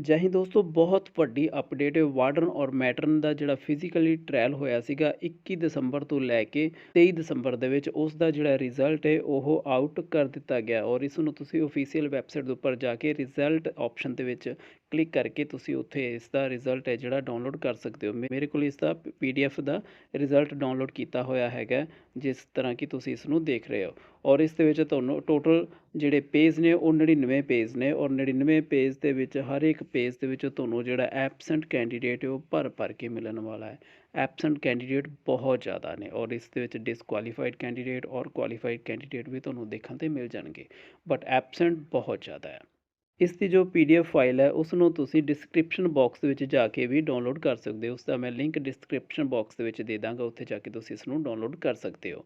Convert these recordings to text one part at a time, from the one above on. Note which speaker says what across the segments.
Speaker 1: ਜੈ ਹਿੰਦ ਦੋਸਤੋ, ਬਹੁਤ ਵੱਡੀ ਅਪਡੇਟ ਹੈ। ਵਾਰਡਨ ਔਰ ਮੈਟਰਨ ਦਾ ਜਿਹੜਾ ਫਿਜ਼ੀਕਲੀ ਟ੍ਰਾਇਲ ਹੋਇਆ ਸੀਗਾ 21 ਦਸੰਬਰ ਤੋਂ ਲੈ ਕੇ 23 ਦਸੰਬਰ ਦੇ ਵਿੱਚ, ਉਸ ਦਾ ਜਿਹੜਾ ਰਿਜ਼ਲਟ ਹੈ, ਉਹ ਆਊਟ ਕਰ ਦਿੱਤਾ ਗਿਆ। ਔਰ ਇਸ ਨੂੰ ਤੁਸੀਂ ਅਫੀਸ਼ੀਅਲ ਵੈਬਸਾਈਟ ਦੇ ਉੱਪਰ ਜਾ ਕੇ ਰਿਜ਼ਲਟ ਆਪਸ਼ਨ ਦੇ ਵਿੱਚ ਕਲਿੱਕ ਕਰਕੇ ਤੁਸੀਂ ਉੱਥੇ ਇਸ ਦਾ ਰਿਜ਼ਲਟ ਹੈ ਜਿਹੜਾ ਡਾਊਨਲੋਡ ਕਰ ਸਕਦੇ ਹੋ। ਮੇਰੇ ਕੋਲ ਇਸ ਦਾ ਪੀਡੀਐਫ ਦਾ ਰਿਜ਼ਲਟ ਡਾਊਨਲੋਡ ਕੀਤਾ ਹੋਇਆ ਹੈਗਾ, ਜਿਸ ਤਰ੍ਹਾਂ ਕਿ ਤੁਸੀਂ ਇਸ ਨੂੰ ਦੇਖ ਰਹੇ ਹੋ। ਔਰ ਇਸ ਦੇ ਵਿੱਚ ਤੁਹਾਨੂੰ ਟੋਟਲ ਜਿਹੜੇ ਪੇਜ ਨੇ, ਉਹ 99 ਪੇਜ ਨੇ ਔਰ 99 ਪੇਜ ਦੇ ਵਿੱਚ ਹਰ ਇੱਕ ਪੇਜ ਦੇ ਵਿੱਚ ਤੁਹਾਨੂੰ ਜਿਹੜਾ ਐਬਸੈਂਟ ਕੈਂਡੀਡੇਟ ਹੈ, ਉਹ ਭਰ ਭਰ ਕੇ ਮਿਲਣ ਵਾਲਾ ਹੈ। ਐਬਸੈਂਟ ਕੈਂਡੀਡੇਟ ਬਹੁਤ ਜ਼ਿਆਦਾ ਨੇ ਔਰ ਇਸ ਦੇ ਵਿੱਚ ਡਿਸਕੁਆਲੀਫਾਈਡ ਕੈਂਡੀਡੇਟ ਔਰ ਕੁਆਲੀਫਾਈਡ ਕੈਂਡੀਡੇਟ ਵੀ ਤੁਹਾਨੂੰ ਦੇਖਣ ਤੇ ਮਿਲ ਜਾਣਗੇ। ਬਟ ਐਬਸੈਂਟ ਬਹੁਤ ਜ਼ਿਆਦਾ ਹੈ। ਇਸ ਦੀ ਜੋ ਪੀਡੀਐਫ ਫਾਈਲ ਹੈ ਉਸ ਨੂੰ ਤੁਸੀਂ ਡਿਸਕ੍ਰਿਪਸ਼ਨ ਬਾਕਸ ਦੇ ਵਿੱਚ ਜਾ ਕੇ ਵੀ ਡਾਊਨਲੋਡ ਕਰ ਸਕਦੇ ਹੋ। ਉਸ ਦਾ ਮੈਂ ਲਿੰਕ ਡਿਸਕ੍ਰਿਪਸ਼ਨ ਬਾਕਸ ਦੇ ਵਿੱਚ ਦੇ ਦਾਂਗਾ, ਉੱਥੇ ਜਾ ਕੇ ਤੁਸੀਂ ਇਸ ਨੂੰ ਡਾਊਨਲੋਡ ਕਰ ਸਕਦੇ ਹੋ।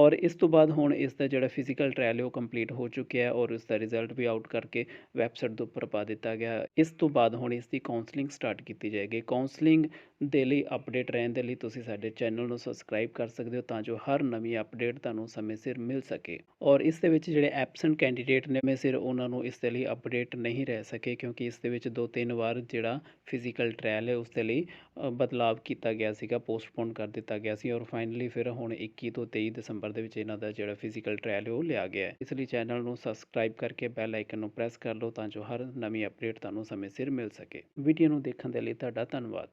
Speaker 1: ਔਰ ਇਸ ਤੋਂ ਬਾਅਦ ਹੁਣ ਇਸ ਦਾ ਜਿਹੜਾ ਫਿਜ਼ੀਕਲ ਟ੍ਰਾਇਲ ਹੈ, ਉਹ ਕੰਪਲੀਟ ਹੋ ਚੁੱਕਿਆ ਹੈ ਔਰ ਉਸ ਦਾ ਰਿਜ਼ਲਟ ਵੀ ਆਊਟ ਕਰਕੇ ਵੈਬਸਾਈਟ ਦੇ ਉੱਪਰ ਪਾ ਦਿੱਤਾ ਗਿਆ ਇਸ ਤੋਂ ਬਾਅਦ ਹੁਣ ਇਸ ਦੀ ਕਾਉਂਸਲਿੰਗ ਸਟਾਰਟ ਕੀਤੀ ਜਾਏਗੀ। ਕਾਉਂਸਲਿੰਗ ਦੇ ਲਈ ਅਪਡੇਟ ਰਹਿਣ ਦੇ ਲਈ ਤੁਸੀਂ ਸਾਡੇ ਚੈਨਲ ਨੂੰ ਸਬਸਕ੍ਰਾਈਬ ਕਰ ਸਕਦੇ ਹੋ ਤਾਂ ਜੋ ਹਰ ਨਵੀਂ ਅਪਡੇਟ ਤੁਹਾਨੂੰ ਸਮੇਂ ਸਿਰ ਮਿਲ ਸਕੇ। ਔਰ ਇਸ ਦੇ ਵਿੱਚ ਜਿਹੜੇ ਐਬਸੈਂਟ ਕੈਂਡੀਡੇਟ ਨੇ, ਮੈਂ ਸਿਰ ਉਹਨਾਂ ਨੂੰ ਇਸ ਦੇ ਲਈ ਅਪਡੇਟ ਨਹੀਂ ਰਹਿ ਸਕੇ ਕਿਉਂਕਿ ਇਸ ਦੇ ਵਿੱਚ ਦੋ ਤਿੰਨ ਵਾਰ ਜਿਹੜਾ ਫਿਜ਼ੀਕਲ ਟ੍ਰਾਇਲ ਹੈ ਉਸ ਦੇ ਲਈ ਬਦਲਾਵ ਕੀਤਾ ਗਿਆ ਸੀਗਾ ਪੋਸਟਪੋਨ ਕਰ ਦਿੱਤਾ ਗਿਆ ਸੀ ਔਰ ਫਾਈਨਲੀ ਫਿਰ ਹੁਣ 21 ਤੋਂ 23 ਦਸੰਬਰ ਦੇ ਵਿੱਚ ਇਹਨਾਂ ਦਾ ਜਿਹੜਾ ਫਿਜ਼ੀਕਲ ਟ੍ਰਾਇਲ ਹੈ ਉਹ ਲਿਆ ਗਿਆ ਇਸ ਲਈ ਚੈਨਲ ਨੂੰ ਸਬਸਕ੍ਰਾਈਬ ਕਰਕੇ ਬੈਲ ਆਈਕਨ ਨੂੰ ਪ੍ਰੈਸ ਕਰ ਲਓ ਤਾਂ ਜੋ ਹਰ ਨਵੀਂ ਅਪਡੇਟ ਤੁਹਾਨੂੰ ਸਮੇਂ ਸਿਰ ਮਿਲ ਸਕੇ। ਵੀਡੀਓ ਨੂੰ ਦੇਖਣ ਦੇ ਲਈ ਤੁਹਾਡਾ ਧੰਨਵਾਦ।